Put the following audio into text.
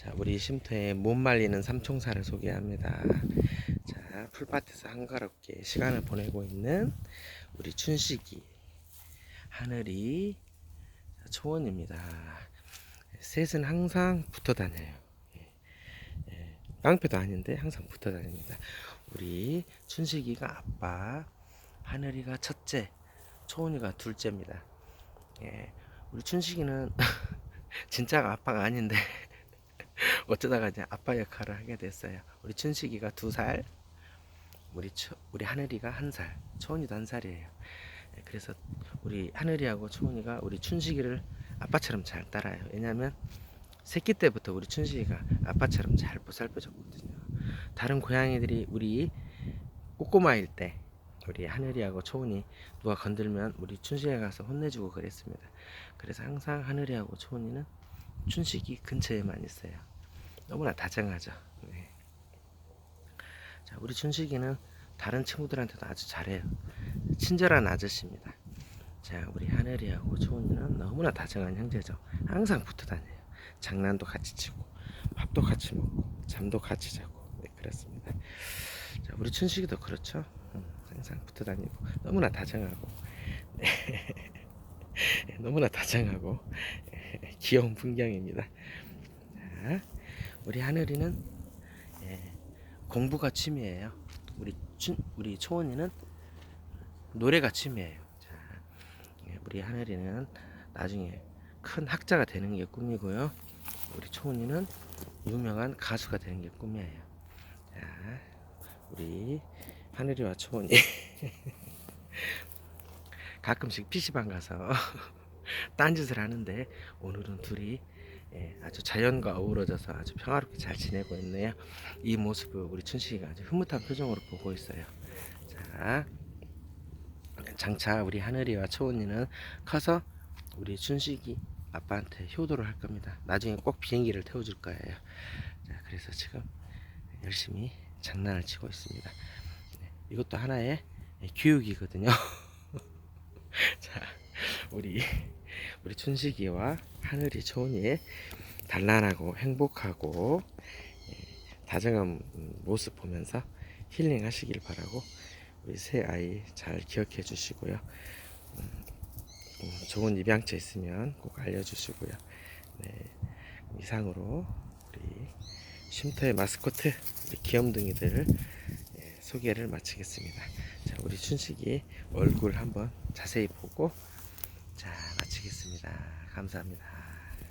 자, 우리 쉼터에 못 말리는 삼총사를 소개합니다. 자, 풀밭에서 한가롭게 시간을 보내고 있는 우리 춘식이, 하늘이, 초원입니다. 셋은 항상 붙어 다녀요. 예, 예, 깡패도 아닌데 항상 붙어 다닙니다. 우리 춘식이가 아빠, 하늘이가 첫째, 초원이가 둘째입니다. 예, 우리 춘식이는 진짜가 아빠가 아닌데 어쩌다가 이제 아빠 역할을 하게 됐어요. 우리 춘식이가 두 살, 우리 초, 우리 하늘이가 한 살, 초원이도 한 살이에요. 예, 그래서 우리 하늘이하고 초원이가 우리 춘식이를 아빠처럼 잘 따라요. 왜냐하면 새끼 때부터 우리 춘식이가 아빠처럼 잘 보살펴줬거든요. 다른 고양이들이 우리 꼬꼬마일 때 우리 하늘이하고 초원이 누가 건들면 우리 춘식이가 가서 혼내주고 그랬습니다. 그래서 항상 하늘이하고 초원이는 춘식이 근처에만 있어요. 너무나 다정하죠. 네. 자, 우리 춘식이는 다른 친구들한테도 아주 잘해요. 친절한 아저씨입니다. 자, 우리 하늘이하고 초원이는 너무나 다정한 형제죠. 항상 붙어 다녀요. 장난도 같이 치고, 밥도 같이 먹고, 잠도 같이 자고, 네, 그렇습니다. 자, 우리 춘식이도 그렇죠. 음, 항상 붙어 다니고, 너무나 다정하고, 네. 네, 너무나 다정하고, 예, 귀여운 풍경입니다. 자, 우리 하늘이는 예, 공부가 취미예요. 우리 춘, 우리 초원이는 노래가 취미예요. 자, 예, 우리 하늘이는 나중에 큰 학자가 되는 게 꿈이고요. 우리 초원이는 유명한 가수가 되는 게 꿈이에요. 자, 우리 하늘이와 초원이 가끔씩 PC방 가서 딴짓을 하는데 오늘은 둘이 예, 아주 자연과 어우러져서 아주 평화롭게 잘 지내고 있네요. 이 모습을 우리 춘식이가 아주 흐뭇한 표정으로 보고 있어요. 자, 장차 우리 하늘이와 초원이는 커서 우리 춘식이 아빠한테 효도를 할 겁니다. 나중에 꼭 비행기를 태워줄 거예요. 자, 그래서 지금 열심히 장난을 치고 있습니다. 네, 이것도 하나의 교육이거든요. 자, 우리 우리 춘식이와 하늘이 초원이의 단란하고 행복하고 예, 다정한 모습 보면서 힐링하시길 바라고 우리 새 아이 잘 기억해 주시고요. 음, 음, 좋은 입양처 있으면 꼭 알려주시고요. 네, 이상으로 우리 쉼터의 마스코트 우리 귀염둥이들 예, 소개를 마치겠습니다. 자, 우리 춘식이 얼굴 한번 자세히 보고 자 마치겠습니다. 감사합니다.